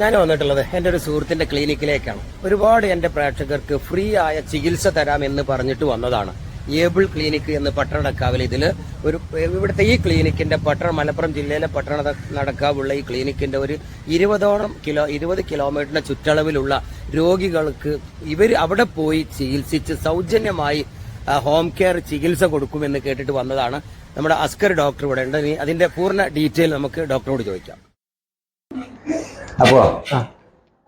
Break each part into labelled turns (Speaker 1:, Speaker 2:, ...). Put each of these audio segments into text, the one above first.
Speaker 1: ഞാൻ വന്നിട്ടുള്ളത് എന്റെ ഒരു സുഹൃത്തിന്റെ ക്ലിനിക്കിലേക്കാണ് ഒരുപാട് എന്റെ പ്രേക്ഷകർക്ക് ഫ്രീ ആയ ചികിത്സ തരാം എന്ന് പറഞ്ഞിട്ട് വന്നതാണ്. ഏബിൾ ക്ലിനിക്ക് എന്ന് പട്ടണക്കാവിൽ ഇതിൽ ഒരു ഇവിടുത്തെ ഈ ക്ലിനിക്കിന്റെ പട്ടണ മലപ്പുറം ജില്ലയിലെ പട്ടണ നടക്കാവുള്ള ഈ ക്ലിനിക്കിന്റെ ഒരു ഇരുപതോളം കിലോ ഇരുപത് കിലോമീറ്ററിന് ചുറ്റളവിലുള്ള രോഗികൾക്ക് ഇവർ അവിടെ പോയി ചികിത്സിച്ച് സൗജന്യമായി ഹോം കെയർ ചികിത്സ കൊടുക്കുമെന്ന് കേട്ടിട്ട് വന്നതാണ്. നമ്മുടെ അസ്കർ ഡോക്ടർ ഇവിടെ ഉണ്ട്. അതിന്റെ പൂർണ ഡീറ്റെയിൽ നമുക്ക് ഡോക്ടറോട് ചോദിക്കാം. അപ്പോ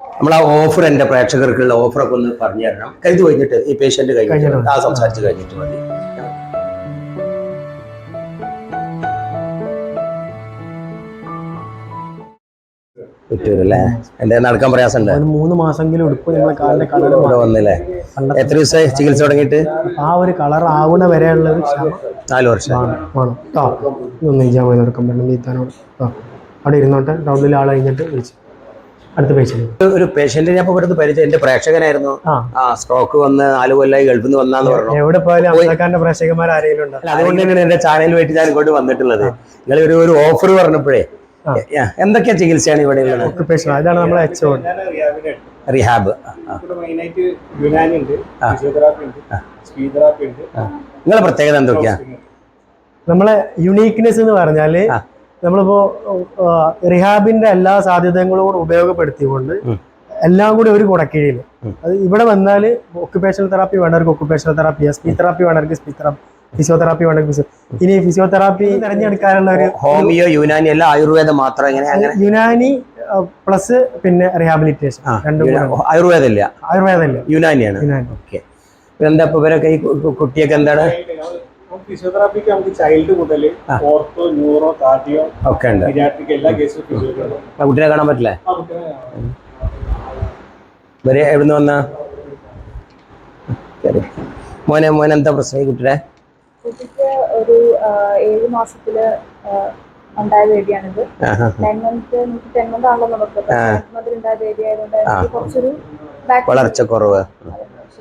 Speaker 1: നമ്മൾ ആ ഓഫർ എന്റെ പ്രേക്ഷകർക്കുള്ള ഓഫറൊക്കെ ഒന്ന് പറഞ്ഞു തരണം. കഴിഞ്ഞു കഴിഞ്ഞിട്ട് ഈ പേഷ്യന്റ് കഴിഞ്ഞിട്ട് ആ സംസാരിച്ച് കഴിഞ്ഞിട്ട് മതി. എന്റെ നടക്കാൻ പ്രയാസമുണ്ട്.
Speaker 2: മൂന്ന് മാസമെങ്കിലും എടുക്കും നമ്മളെ കാലിന്റെ കളർ
Speaker 1: ഇവിടെ വന്നില്ലേ? എത്ര ദിവസമായി ചികിത്സ തുടങ്ങിയിട്ട്?
Speaker 2: ആ ഒരു കളർ ആവണ വരെയുള്ള
Speaker 1: നാല് വർഷം.
Speaker 2: വേണം വേണം. കേട്ടോ ഒന്ന് ഇജാമ നടക്കാൻ പറ്റും നീത്താനോട് അവിടെ ഇരുന്നോട്ടെ. റൗണ്ടിൽ ആൾ കഴിഞ്ഞിട്ട് വിളിച്ചു. അടുത്ത പേഷ്യന്റ്
Speaker 1: ഒരു പേഷ്യന്റ് ഞാൻ ഇപ്പൊ പരിചയം എന്റെ പ്രേക്ഷകനായിരുന്നു.
Speaker 2: ആ.
Speaker 1: സ്ട്രോക്ക് വന്ന് നാല് കൊല്ലായി ഗൾഫിൽ നിന്ന് വന്നാന്ന് പറഞ്ഞു.
Speaker 2: എവിടെ പോയാലും അമ്മക്കാരന്റെ പ്രേക്ഷകന്മാർ ആരെങ്കിലും ഉണ്ടോ?
Speaker 1: അതുകൊണ്ട് തന്നെയാണ് എന്റെ ചാനലുമായിട്ട് ഞാൻ ഇങ്ങോട്ട് വന്നിട്ടുള്ളത്. നിങ്ങൾ ഒരു ഒരു ഓഫർ പറഞ്ഞപ്പോഴേ എന്തൊക്കെ ചികിത്സയാണ് ഇവിടെ ഉള്ളത്?
Speaker 2: അതാണ് നമ്മളെ എച്ച്
Speaker 1: റിഹാബ് നിങ്ങളെ പ്രത്യേകത എന്തൊക്കെയാ?
Speaker 2: നമ്മളെ യുണീക്നെസ് എന്ന്
Speaker 1: പറഞ്ഞാൽ
Speaker 2: നമ്മളിപ്പോ റിഹാബിന്റെ എല്ലാ സാധ്യതകളും കൂടെ ഉപയോഗപ്പെടുത്തിക്കൊണ്ട് എല്ലാം കൂടി ഒരു കുടക്കീഴിൽ അത് ഇവിടെ വന്നാൽ ഒക്കുപേഷണൽ തെറാപ്പി വേണ്ടവർക്ക് ഒക്കുപേഷണൽ തെറാപ്പി സ്പീച്ച് തെറാപ്പി വേണ്ടവർക്ക് സ്പീച്ച് തെറാപ്പി ഫിസിയോതെറാപ്പി വേണമെങ്കിൽ ഇനി ഫിസിയോതെറാപ്പി തിരഞ്ഞെടുക്കാനുള്ള ഒരു
Speaker 1: ഹോമിയോ യുനാനി അല്ല ആയുർവേദം മാത്രം എങ്ങനെ
Speaker 2: യുനാനി പ്ലസ് പിന്നെ റിഹാബിലിറ്റേഷൻ
Speaker 1: ആയുർവേദം
Speaker 2: രണ്ടും
Speaker 1: ആയുർവേദം ഇല്ല
Speaker 2: ആയുർവേദമല്ലേ.
Speaker 1: യുനാനിയാണ്.
Speaker 2: യുനാനി.
Speaker 1: ഓക്കെ. എന്താ ഇപ്പൊ ഇവരൊക്കെ ഈ കുട്ടിയൊക്കെ എന്താണ്?
Speaker 3: ഫിസിയോതെറാപ്പിക്ക് നമുക്ക് ചൈൽഡ് മുതൽ ഓർത്തോ ന്യൂറോ കാർഡിയോ
Speaker 1: ഒക്കെ ഉണ്ട്.
Speaker 3: പീഡിയാട്രിക് എല്ലാ കേസും ഫിസിയോതെറാപ്പി.
Speaker 1: ആ കാണാൻ പറ്റില്ലേ. ഇവർ എവിടുന്ന് വന്ന? മോനെ മോനെ എന്താ പ്രശ്നം ഈ കുട്ടിയുടെ?
Speaker 4: കുട്ടിക്ക് ഒരു ഏഴ് മാസത്തിൽ ഉണ്ടായ
Speaker 1: വേദിയാണിത്.
Speaker 4: ടെൻ മന്ത് ടെൻ മന്ത് ആണല്ലോ നമുക്ക്. മന്തിൽ ഉണ്ടായ വേദി ആയതുകൊണ്ട് കുറച്ചൊരു
Speaker 1: വളർച്ച കുറവ്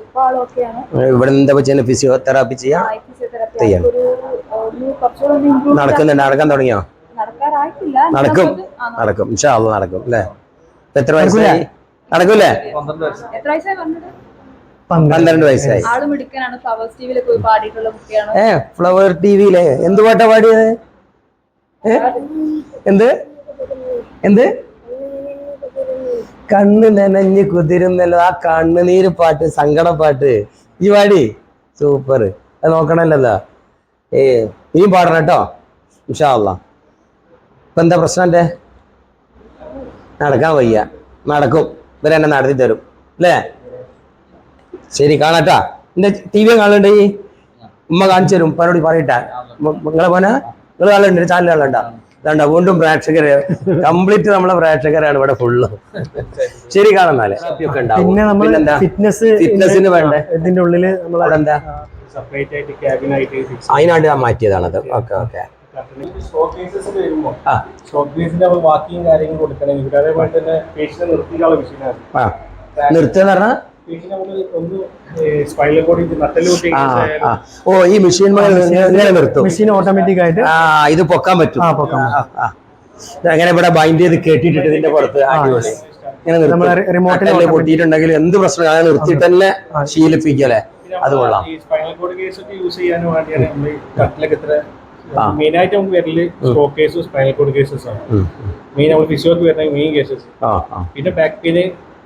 Speaker 4: ഇപ്പൊ ആൾ ഓക്കെയാണ്.
Speaker 1: ഇവിടെ എന്താ ചെയ്യുന്നത് ഫിസിയോതെറാപ്പി ചെയ്യാം?
Speaker 4: ഫിസിയോതെറാപ്പി
Speaker 1: ചെയ്യാം.
Speaker 4: ഒരു ഒന്ന് കുറച്ചുകൂടെ ഒന്ന് improve ചെയ്യാൻ-
Speaker 1: നടക്കുന്നുണ്ട്. നടക്കാൻ തുടങ്ങിയോ?
Speaker 4: നടക്കാറായിട്ടില്ല.
Speaker 1: നടക്കും.
Speaker 4: നടക്കും.
Speaker 1: നടക്കും. ഇൻഷാ അള്ളാ നടക്കും അല്ലേ? എത്ര വയസ്സായി? നടക്കൂലേ.
Speaker 4: എത്ര വയസ്സായി പറഞ്ഞത്?
Speaker 1: പന്ത്രണ്ട്. വയസ്സായി.
Speaker 4: ആൾ മിടുക്കനാണ്. ഫ്ലവേഴ്സ് ടിവിയിൽ പോയി പാടിയിട്ടുള്ള കുട്ടിയാണ്.
Speaker 1: ഏ ഫ്ലവർ ടി വിയിലെ എന്ത് പാട്ടാ പാടിയത്? എന്ത്? എന്ത്? കണ്ണ് നനഞ്ഞ് കുതിരുന്നല്ലോ. ആ കണ്ണുനീര് പാട്ട് സങ്കട പാട്ട്. ഈ പാടി. സൂപ്പർ. നോക്കണല്ലോ ഏ നീ പാടണം കേട്ടോ. ഇൻഷാ അള്ളാ ഇപ്പൊ എന്താ പ്രശ്നം എന്റെ നടക്കാൻ വയ്യ. നടക്കും. ഇവരെന്നെ നടത്തി തരും. അല്ലേ? ശരി കാണാട്ടാ എന്റെ ടി വി കാണലുണ്ട് ഈ? ഉമ്മ കാണിച്ചു തരും. പരോടി പറയട്ടെ. നിങ്ങളെ പോനെ നിങ്ങൾ കാണലുണ്ട് ചാനൽ കാണണ്ട ഇതാണ്ട വീണ്ടും പ്രേക്ഷകര്. കംപ്ലീറ്റ് നമ്മളെ പ്രേക്ഷകരാണ് ഇവിടെ ഫുള്ള് ശരി കാണുന്നാലേ
Speaker 2: പിന്നെ നമ്മൾ ഫിറ്റ്നസ്
Speaker 1: ഫിറ്റ്നസിന് വേണ്ടേ?
Speaker 2: ഇതിന്റെ
Speaker 1: ഉള്ളിൽ നമ്മളെന്താ
Speaker 3: സെപ്പറേറ്റ് ആയിട്ട് ക്യാബിനായിട്ട് ഫിക്സ്
Speaker 1: അതിനാണ്ട് ഞാൻ മാറ്റിയതാണത്. ഓക്കെ ഓക്കെ നിർത്തുക പറഞ്ഞാ?
Speaker 3: പേഷ്യനെ നമ്മൾ ഒന്ന് സ്പൈനൽ കോഡ് നട്ടൽ കൂട്ടി
Speaker 1: ആ. ആ ഓ ഈ മെഷീൻ നിർത്തും.
Speaker 2: മെഷീൻ ഓട്ടോമാറ്റിക് ആയിട്ട്
Speaker 1: ആ ഇത് പൊക്കാൻ പറ്റും. അങ്ങനെ ഇവിടെ ബൈൻഡ് ചെയ്ത് കെട്ടിയിട്ടിട്ട് ഇതിന്റെ പുറത്ത് ഇങ്ങനെ
Speaker 2: നമ്മളെ
Speaker 1: നിർത്തും.
Speaker 2: remote ൽ
Speaker 1: നട്ടെല്ല് പൊട്ടിയിട്ടുണ്ടെങ്കിൽ എന്ത് പ്രശ്നം ഞാൻ നിർത്തിയിട്ട് തന്നെ ശീലിപ്പിക്കല്ലേ അത് കൊള്ളാം.
Speaker 3: ഈ സ്പൈനൽ കോഡ് കേസ് ഒക്കെ യൂസ് ചെയ്യാൻ വേണ്ടിയാണ് നമ്മൾ കട്ടിലൊക്കെ ഇത്ര മെയിൻ ആയിട്ട് നമുക്ക് വരൽ സ്ട്രോക്ക് കേസും സ്പൈനൽ കോഡ് കേസസ് ആണ്. മെയിൻ നമ്മൾ ഫിസിയോക്ക് വരുന്ന മെയിൻ കേസസ് പിന്നെ ബാക്ക് പെയിന്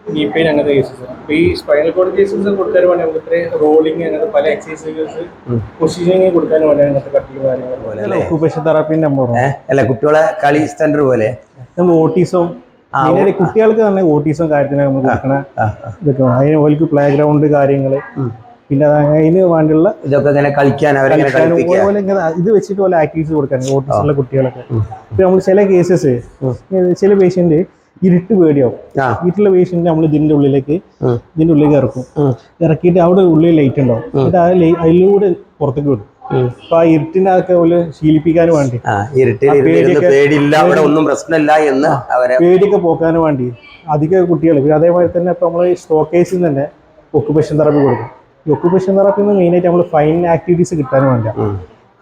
Speaker 3: നീ പെയിൻ അങ്ങനത്തെ കേസസ് അപ്പൊ ഈ സ്പൈനൽ കോഡ് കേസസ് കൊടുക്കാൻ വേണ്ടി നമുക്ക് ഇത്ര റോളിംഗ് അങ്ങനത്തെ പല എക്സസൈസസ് പൊസിഷനിങ് കൊടുക്കാൻ വേണ്ടി അങ്ങനത്തെ തെറാപ്പിന്റെ നമ്മൾ
Speaker 1: അല്ല? കുട്ടികളെ കളി സെന്റർ പോലെ.
Speaker 3: നമ്മൾ ഓട്ടീസും കുട്ടികൾക്ക് തന്നെ ഓട്ടീസും കാര്യത്തിനൊക്കെ നമ്മൾ കൊടുക്കണ ഇതൊക്കെ. അതിന് ഓൽക്ക് പ്ലേ ഗ്രൗണ്ട് കാര്യങ്ങൾ പിന്നെ അത് അതിന് വേണ്ടിയുള്ള
Speaker 1: ഇതൊക്കെ ഇങ്ങനെ കളിക്കാൻ
Speaker 3: അവരെ ഇങ്ങനെ ഇത് വെച്ചിട്ട് പോലെ ആക്ടിവിറ്റീസ് കൊടുക്കാൻ ഓട്ടീസുള്ള കുട്ടികളൊക്കെ. ഇപ്പൊ നമ്മൾ ചില കേസസ് ചില പേഷ്യന്റ് ഇരുട്ട് പേടിയാവും. വീട്ടിലെ പേഷ്യന്റ് നമ്മൾ ഇതിന്റെ ഉള്ളിലേക്ക് ഇതിന്റെ ഉള്ളിലേക്ക് ഇറക്കും. ഇറക്കിയിട്ട് അവിടെ ഉള്ളിൽ ലൈറ്റ് ഉണ്ടാവും. എന്നിട്ട് ആ അതിലൂടെ പുറത്തേക്ക് വിടും. അപ്പൊ ആ ഇരുട്ടിനൊക്കെ ഒക്കെ പോലെ ശീലിപ്പിക്കാൻ വേണ്ടി.
Speaker 1: പേടിയില്ല അവിടെ ഒന്നും പ്രശ്നമില്ല എന്ന് അവരെ
Speaker 3: പേടിയൊക്കെ പോക്കാൻ വേണ്ടി. അധിക കുട്ടികൾ പിന്നെ അതേപോലെ തന്നെ ഇപ്പൊ നമ്മൾ സ്റ്റോക്കേസിൽ തന്നെ ഒക്കുപേഷൻ തെറാപ്പി കൊടുക്കും. ഈ ഒക്കുപേഷൻ തെറാപ്പി എന്ന് മെയിനായിട്ട് നമ്മൾ ഫൈൻ ആക്ടിവിറ്റീസ് കിട്ടാൻ വേണ്ട.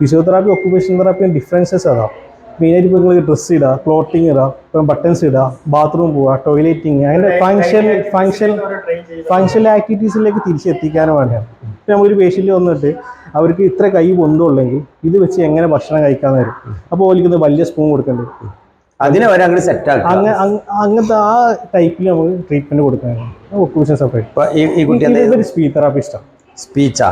Speaker 3: ഫിസിയോതെറാപ്പി ഒക്കുപേഷൻ തെറാപ്പിയും ഡിഫറൻസസ് അതാ. മെയിനായിട്ട് ഇപ്പോൾ നിങ്ങൾ ഡ്രസ്സ് ഇടുക ക്ലോത്തിങ് ഇടുക ഇപ്പം ബട്ടൺസ് ഇടുക ബാത്റൂം പോവുക ടോയ്ലറ്റിങ് അങ്ങനെ ഫങ്ഷൻ ഫങ്ഷൻ ഫങ്ഷണൽ ആക്ടിവിറ്റീസിലേക്ക് തിരിച്ചെത്തിക്കാനും വേണ്ടിയാണ് ഇപ്പം നമ്മളൊരു പേഷ്യന്റ് വന്നിട്ട് അവർക്ക് ഇത്ര കൈ പൊന്തുള്ളെങ്കിൽ ഇത് വെച്ച് എങ്ങനെ ഭക്ഷണം കഴിക്കാൻ വരും. അപ്പോൾ ഓലിക്കുന്നത് വലിയ സ്പൂൺ കൊടുക്കേണ്ടി.
Speaker 1: അതിനെ വരെ അങ്ങോട്ട് സെറ്റ്
Speaker 3: അങ്ങ- അങ്ങനത്തെ ആ ടൈപ്പിൽ നമുക്ക് ട്രീറ്റ്മെന്റ് കൊടുക്കാനാണ്. സെപ്പറേറ്റ്
Speaker 1: ഇപ്പൊ ഈ കുട്ടി
Speaker 3: സ്പീച്ച് തെറാപ്പിസ്റ്റാണ്
Speaker 1: സ്പീച്ചാ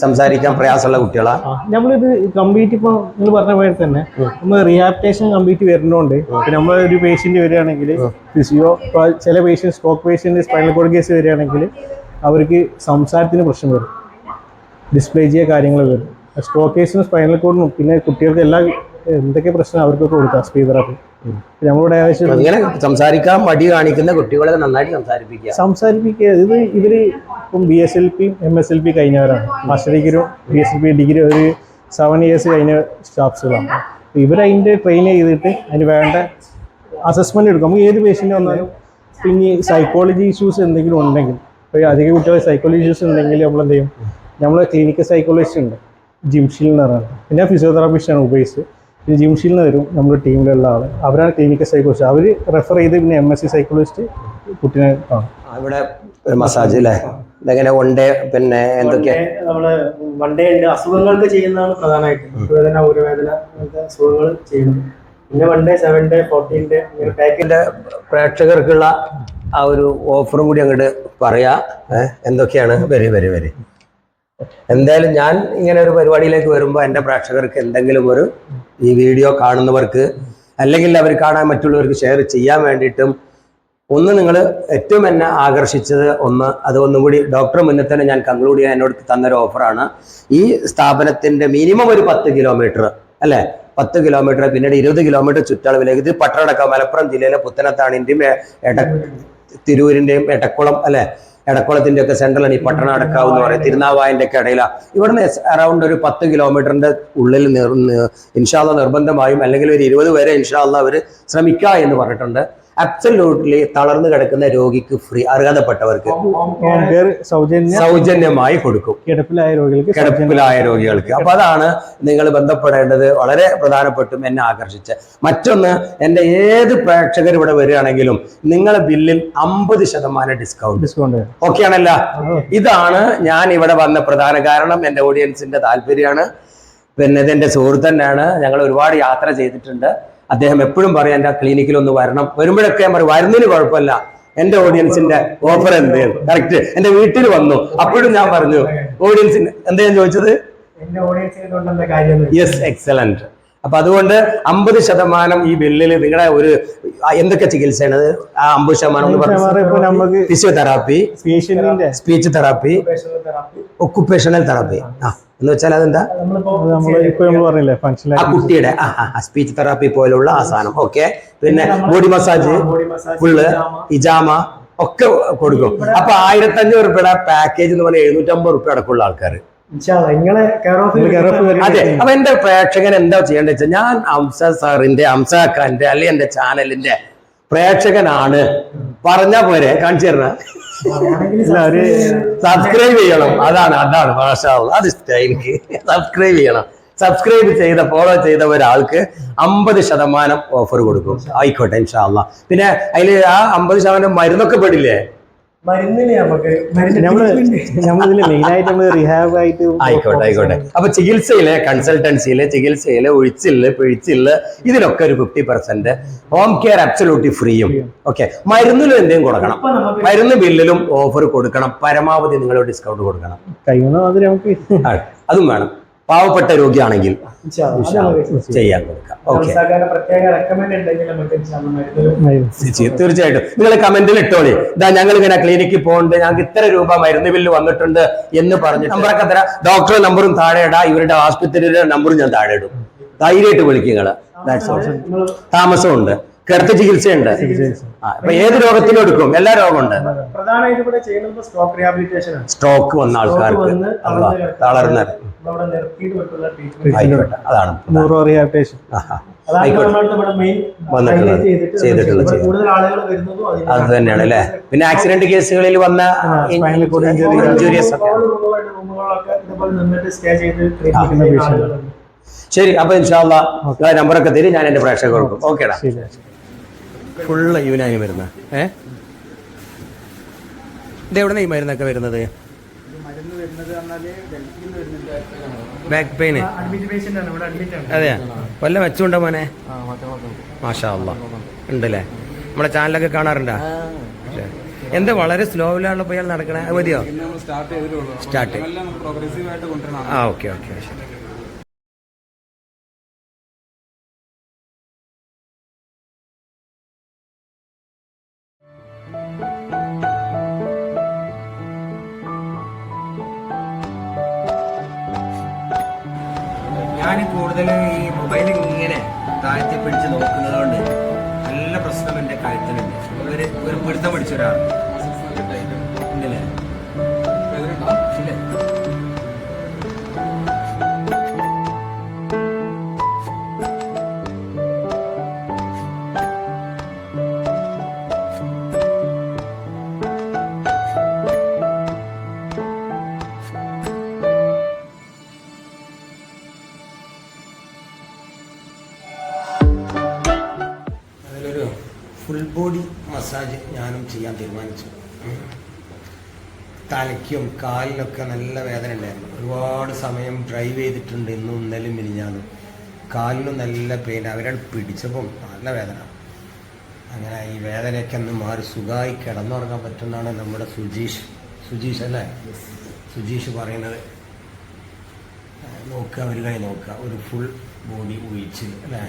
Speaker 1: സംസാരിക്കാൻ പ്രയാസമുള്ള കുട്ടികളാ?
Speaker 3: നമ്മളിത് കംപ്ലീറ്റ് ഇപ്പോൾ നിങ്ങൾ പറഞ്ഞ പോലെ തന്നെ നമ്മൾ റിയാപ്റ്റേഷൻ കംപ്ലീറ്റ് വരുന്നതുകൊണ്ട് നമ്മൾ ഒരു പേഷ്യന്റ് വരികയാണെങ്കിൽ ഫിസിയോ ചില patient stroke patient spinal cord case വരികയാണെങ്കിൽ അവർക്ക് സംസാരത്തിന് പ്രശ്നം വരും. ഡിസ്പ്ലേ ചെയ്യുക കാര്യങ്ങൾ വരും സ്ട്രോക്ക് കേസിനും സ്പൈനൽ കോഡിനും പിന്നെ കുട്ടികൾക്ക് എല്ലാ എന്തൊക്കെ പ്രശ്നം അവർക്കൊക്കെ കൊടുക്കാം സ്പീച്ച് തെറാപ്പി നമ്മളുടെ ഏകദേശം
Speaker 1: ഇങ്ങനെ സംസാരിക്കാൻ മടി കാണിക്കുന്ന കുട്ടികളെ നന്നായിട്ട് സംസാരിപ്പിക്കുക.
Speaker 3: സംസാരിപ്പിക്കുക. ഇത് ഇവർ ഇപ്പം B S L P M S L P കഴിഞ്ഞവരാണ്. Master ഡിഗ്രിയും B S L P degree ഒരു സെവൻ ഇയേഴ്സ് കഴിഞ്ഞ സ്റ്റാഫ്സുകളാണ്. ഇവരതിന്റെ ട്രെയിൻ ചെയ്തിട്ട് അതിന് വേണ്ട അസസ്മെന്റ് എടുക്കും. നമുക്ക് ഏത് പേഷ്യന്റ് വന്നാലും പിന്നെ സൈക്കോളജി ഇഷ്യൂസ് എന്തെങ്കിലും ഉണ്ടെങ്കിൽ ഇപ്പോൾ അധിക കുട്ടികൾ സൈക്കോളജി ഇഷ്യൂസ് ഉണ്ടെങ്കിൽ നമ്മൾ എന്ത് ചെയ്യും? നമ്മൾ ക്ലിനിക്കൽ സൈക്കോളജിസ്റ്റ് ഉണ്ട്. ജിംഷിൽ എന്ന് പറയുന്നത് പിന്നെ ഫിസിയോതെറാപ്പിസ്റ്റാണ് ഉപയോഗിച്ച് പിന്നെ ജിംഷിൽ നിന്ന് വരും നമ്മുടെ ടീമിലുള്ള ആൾ അവരാണ് ക്ലിനിക്കൽ സൈക്കോളജിസ്റ്റ് അവർ റെഫർ ചെയ്ത് പിന്നെ എം എസ് സി സൈക്കോളജിസ്റ്റ് കുട്ടിനെ കാണും.
Speaker 1: ഇവിടെ ഒരു മസാജ് അല്ലേ ഇതെങ്ങനെ ഒണ്ടേ പിന്നെ എന്തൊക്കെ
Speaker 2: നമ്മൾ വൺ ഡേ ഉണ്ട്. അസുഖങ്ങൾക്ക് ചെയ്യുന്നതാണ് പ്രധാനമായിട്ട്. വേദന ഊരവേദന അസുഖങ്ങൾ ചെയ്യുന്നത്. പിന്നെ one day seven day fourteen day
Speaker 1: പാക്കിന്റെ പ്രേക്ഷകർക്കുള്ള ആ ഒരു ഓഫറും കൂടി അങ്ങോട്ട് പറയാ. എന്തൊക്കെയാണ്? വരി വരി വരി. എന്തായാലും ഞാൻ ഇങ്ങനെ ഒരു പരിപാടിയിലേക്ക് വരുമ്പോൾ എന്റെ പ്രേക്ഷകർക്ക് എന്തെങ്കിലും ഒരു ഈ വീഡിയോ കാണുന്നവർക്ക് അല്ലെങ്കിൽ അവർ കാണാൻ മറ്റുള്ളവർക്ക് ഷെയർ ചെയ്യാൻ വേണ്ടിയിട്ടും ഒന്ന് നിങ്ങൾ ഏറ്റവും എന്നെ ആകർഷിച്ചത് ഒന്ന് അത് ഒന്നും കൂടി ഡോക്ടർ മുന്നിൽ തന്നെ ഞാൻ കൺക്ലൂഡ് ചെയ്യാൻ എന്നോട് തന്നൊരു ഓഫറാണ് ഈ സ്ഥാപനത്തിന്റെ മിനിമം ഒരു പത്ത് കിലോമീറ്റർ അല്ലേ? പത്ത് കിലോമീറ്റർ പിന്നീട് ഇരുപത് കിലോമീറ്റർ ചുറ്റളവിലേക്ക് ഇത് പട്ടണടക്കം മലപ്പുറം ജില്ലയിലെ പുത്തനത്താണിന്റെയും എ- എട തിരൂരിന്റെയും എടക്കുളം അല്ലെ? എടക്കുളത്തിന്റെ ഒക്കെ സെൻട്രലാണ് ഈ പട്ടണം അടക്കാവ് എന്ന് പറയുന്നത്. തിരുനാവായന്റെ ഒക്കെ ഇടയിലാണ് ഇവിടുന്ന് അറൗണ്ട് ഒരു പത്ത് കിലോമീറ്ററിന്റെ ഉള്ളിൽ ഇൻഷാല്ല നിർബന്ധമായും അല്ലെങ്കിൽ ഒരു ഇരുപത് വരെ ഇൻഷാല്ല അവർ ശ്രമിക്കുക എന്ന് പറഞ്ഞിട്ടുണ്ട്. അബ്സല്യൂട്ട്ലി തളർന്നു കിടക്കുന്ന രോഗിക്ക് ഫ്രീ അർഹതപ്പെട്ടവർക്ക്
Speaker 3: സൗജന്യ
Speaker 1: സൗജന്യമായി കൊടുക്കും.
Speaker 3: കിടപ്പിലായ രോഗികൾക്ക്
Speaker 1: കിടപ്പിലായ രോഗികൾക്ക്. അപ്പൊ അതാണ് നിങ്ങൾ ബന്ധപ്പെടേണ്ടത്. വളരെ പ്രധാനപ്പെട്ടും എന്നെ ആകർഷിച്ച. മറ്റൊന്ന് എന്റെ ഏത് പ്രേക്ഷകർ ഇവിടെ വരികയാണെങ്കിലും നിങ്ങളെ ബില്ലിൽ അമ്പത് ശതമാനം ഡിസ്കൗണ്ട്
Speaker 3: ഡിസ്കൗണ്ട്
Speaker 1: ഓക്കെ ആണല്ല? ഇതാണ് ഞാൻ ഇവിടെ വന്ന പ്രധാന കാരണം. എന്റെ ഓഡിയൻസിന്റെ താല്പര്യമാണ്. പിന്നെ ഇതെന്റെ സുഹൃത്ത് തന്നെയാണ്. ഞങ്ങൾ ഒരുപാട് യാത്ര ചെയ്തിട്ടുണ്ട്. അദ്ദേഹം എപ്പോഴും പറയാം എന്റെ ക്ലിനിക്കിൽ ഒന്ന് വരണം. വരുമ്പോഴൊക്കെ ഞാൻ പറയും വരുന്നതിന് കുഴപ്പമില്ല. എന്റെ ഓഡിയൻസിന്റെ ഓഫർ എന്ത്? കറക്റ്റ് എന്റെ വീട്ടിൽ വന്നു. അപ്പോഴും ഞാൻ പറഞ്ഞു ഓഡിയൻസിന് എന്താ ഞാൻ ചോദിച്ചത്? യെസ് എക്സലന്റ് അപ്പൊ അതുകൊണ്ട് അമ്പത് ശതമാനം ഈ ബില്ലിൽ നിങ്ങളുടെ ഒരു എന്തൊക്കെ ചികിത്സയാണ്? ആ അമ്പത് ശതമാനം എന്ന് പറഞ്ഞു physiotherapy speech therapy
Speaker 2: therapy
Speaker 1: occupational therapy ആ. എന്ന് വെച്ചാൽ അതെന്താ
Speaker 3: പറഞ്ഞില്ലേ
Speaker 1: ആ കുട്ടിയുടെ സ്പീച്ച് തെറാപ്പി പോലുള്ള ആ സാധനം. ഓക്കെ പിന്നെ ബോഡി മസാജ് ഫുള്ള് ഇജാമ ഒക്കെ കൊടുക്കും. അപ്പൊ ആയിരത്തി അഞ്ഞൂറ് രൂപയുടെ പാക്കേജ് എന്ന് പറഞ്ഞാൽ എഴുന്നൂറ്റമ്പത് റുപ്യ അടക്കമുള്ള ആൾക്കാർ അതെ അപ്പൊ എന്റെ പ്രേക്ഷകൻ എന്താ ചെയ്യേണ്ടത് വെച്ചാൽ ഞാൻ അംസ സാറിന്റെ അംസാക്കാന്റെ അല്ലെങ്കിൽ എന്റെ ചാനലിന്റെ പ്രേക്ഷകനാണ്. പറഞ്ഞാ പോരെ കാണിച്ചു തരണ. സബ്സ്ക്രൈബ് ചെയ്യണം. അതാണ് അതാണ് മാഷാ അല്ലാ. അത് ഇഷ്ടമായി എനിക്ക്. സബ്സ്ക്രൈബ് ചെയ്യണം. സബ്സ്ക്രൈബ് ചെയ്ത ഫോളോ ചെയ്ത ഒരാൾക്ക് അമ്പത് ശതമാനം ഓഫർ കൊടുക്കും. ആയിക്കോട്ടെ ഇൻഷാല്ല പിന്നെ അതിൽ ആ അമ്പത് ശതമാനം മരുന്നൊക്കെ പെടില്ലേ?
Speaker 3: നമ്മളിതിൽ റിഹാബ് ആയിട്ട്
Speaker 1: ആയിക്കോട്ടെ ആയിക്കോട്ടെ. അപ്പൊ ചികിത്സയിൽ കൺസൾട്ടൻസിയിൽ ചികിത്സയിൽ ഒഴിച്ചിൽ പിഴിച്ചിൽ ഇതിനൊക്കെ ഒരു fifty percent home care absolutely ഫ്രീയും okay മരുന്നിലും എന്തെങ്കിലും കൊടുക്കണം. മരുന്ന് ബില്ലിലും ഓഫർ കൊടുക്കണം. പരമാവധി നിങ്ങൾ ഡിസ്കൗണ്ട് കൊടുക്കണം.
Speaker 3: അത് നമുക്ക്
Speaker 1: അതും വേണം. പാവപ്പെട്ട രോഗിയാണെങ്കിൽ. ചെയ്യാൻ കൊടുക്കാം. ഓക്കെ
Speaker 2: മനസ്സിലാക്കാൻ പ്രത്യേക റെക്കമെൻഡ് ഉണ്ടെങ്കിൽ നമുക്ക് ഇൻഷാ അല്ലാ മരുന്ന്
Speaker 1: തീർച്ചയായിട്ടും. നിങ്ങൾ കമന്റിൽ ഇട്ടോളി. ഇതാ ഞങ്ങൾ ഇങ്ങനെ ക്ലിനിക്കിൽ പോകുന്നുണ്ട് ഞങ്ങൾക്ക് ഇത്ര രൂപ മരുന്ന് ബില്ല് വന്നിട്ടുണ്ട് എന്ന് പറഞ്ഞു നമ്പറൊക്കെ തരാം. ഡോക്ടറെ നമ്പറും താഴെ ഇടാം. ഇവരുടെ ആശുപത്രിയുടെ നമ്പറും ഞാൻ താഴെ ഇടും. ധൈര്യമായിട്ട് വിളിക്കുക താമസമുണ്ട്. കിടത്ത ചികിത്സയുണ്ട്. ഏത് രോഗത്തിലും എടുക്കും. എല്ലാ രോഗമുണ്ട്.
Speaker 2: പ്രധാനമായിട്ട് ഇവിടെ ചെയ്യുന്നത് സ്ട്രോക്ക് റിഹാബിലിറ്റേഷൻ ആണ്.
Speaker 1: സ്ട്രോക്ക് വന്ന ആൾക്കാർക്ക്
Speaker 2: തളർന്ന്
Speaker 1: അതാണ്
Speaker 3: ന്യൂറോ
Speaker 1: അത് തന്നെയാണ് അല്ലേ? പിന്നെ ആക്സിഡന്റ് കേസുകളിൽ വന്ന ഇഞ്ചുറീസ് ഒക്കെ. ശരി അപ്പൊ ഇൻഷാല്ല നമ്പറൊക്കെ തരും. ഞാൻ എന്റെ പ്രേക്ഷകർക്ക് കൊടുക്കും. ഓക്കേടാ. ഫുള്ള് യുനാനി വരുന്ന ഏ? ഇത് എവിടെ നിന്ന് ഈ മരുന്നൊക്കെ വരുന്നത്? ബാക്ക് പെയിന് അതെയാ? വല്ല വെച്ചുണ്ടോ മോനെ? മാഷാ അല്ല ഉണ്ടല്ലേ? നമ്മളെ ചാനലൊക്കെ കാണാറുണ്ടാ. എന്താ വളരെ സ്ലോയിലാണല്ലോ പോയാൽ ഇയാൾ നടക്കണേ? മതിയോ? സ്റ്റാർട്ട് ആ ഓക്കെ ഓക്കെ. ശരി ഞാൻ കൂടുതൽ ഈ മൊബൈൽ ഇങ്ങനെ താഴ്ത്തി പിടിച്ച് നോക്കുന്നതുകൊണ്ട് നല്ല പ്രശ്നം എന്റെ കഴുത്തിനുണ്ട് ഒരു ഒരു പിടുത്തം പിടിച്ച മസാജ് ഞാനും ചെയ്യാൻ തീരുമാനിച്ചു. തലയ്ക്കും കാലിനൊക്കെ നല്ല വേദന ഉണ്ടായിരുന്നു. ഒരുപാട് സമയം ഡ്രൈവ് ചെയ്തിട്ടുണ്ട് ഇന്നും ഇന്നലും മിനിഞ്ഞാലും കാലിനും നല്ല പെയിൻ. അവരാണ് പിടിച്ചപ്പം നല്ല വേദന. അങ്ങനെ ഈ വേദനയൊക്കെ ഒന്ന് മാറി സുഖമായി കിടന്നുറങ്ങാൻ പറ്റുന്നതാണ് നമ്മുടെ സുജീഷ്. സുജീഷ് അല്ലേ? സുജീഷ് പറയുന്നത്. നോക്കുക ഒരു കൈ നോക്കുക ഒരു ഫുൾ ബോഡി ഒഴിച്ചിൽ അല്ലേ?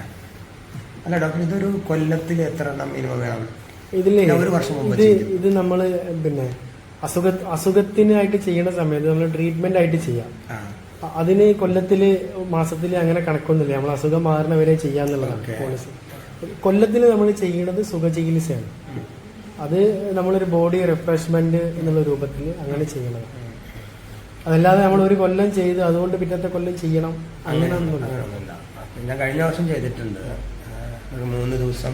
Speaker 1: അല്ല ഡോക്ടർ ഇതൊരു കൊല്ലത്തിൽ എത്ര എണ്ണം മിനിമം വേണം? ഞാൻ ഒരു വർഷം മുമ്പ്
Speaker 2: ഇത്
Speaker 1: നമ്മൾ
Speaker 2: ഇത് പിന്നെ അസുഖ അസുഖത്തിനായിട്ട് ചെയ്യുന്ന സമയത്ത് നമ്മൾ ട്രീറ്റ്മെന്റ് ആയിട്ട് ചെയ്യാം. അതിന് കൊല്ലത്തിൽ മാസത്തിൽ അങ്ങനെ കണക്കൊന്നുമില്ല. നമ്മൾ അസുഖം മാറുന്നവരെ ചെയ്യാന്നുള്ളതാണ്. പോളിസി കൊല്ലത്തിന് നമ്മൾ ചെയ്യുന്നത് സുഖചികിത്സയാണ്. അത് നമ്മളൊരു ബോഡി റിഫ്രഷ്മെന്റ് എന്നുള്ള രൂപത്തിൽ അങ്ങനെ ചെയ്യണം അതല്ലാതെ നമ്മൾ ഒരു കൊല്ലം ചെയ്ത് അതുകൊണ്ട് പിറ്റത്തെ കൊല്ലം ചെയ്യണം അങ്ങനെ ഒന്നുമില്ല
Speaker 1: ഞാൻ കഴിഞ്ഞ വർഷം ചെയ്തിട്ടുണ്ട്. ഒരു മൂന്ന് ദിവസം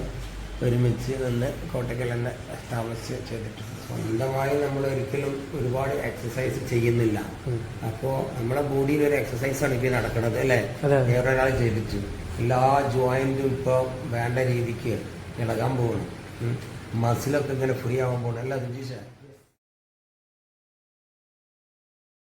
Speaker 1: ഒരുമിച്ച് നിന്ന് കോട്ടയ്ക്കൽ തന്നെ താമസിച്ച് ചെയ്തിട്ടുണ്ട്. സ്വന്തമായി നമ്മൾ ഒരിക്കലും ഒരുപാട് എക്സസൈസ് ചെയ്യുന്നില്ല. അപ്പോൾ നമ്മുടെ ബോഡിയിൽ ഒരു എക്സസൈസ് ആണ് ഇപ്പോൾ നടക്കുന്നത് അല്ലേ?
Speaker 2: വേറെ ഒരാൾ
Speaker 1: വേറൊരാൾ ചെയ്തിട്ട്. എല്ലാ ജോയിന്റും ഇപ്പോൾ വേണ്ട രീതിക്ക് ഇളകാൻ പോകണം മസിലൊക്കെ ഇങ്ങനെ ഫ്രീ ആവാൻ പോകണം അല്ല സുജീഷ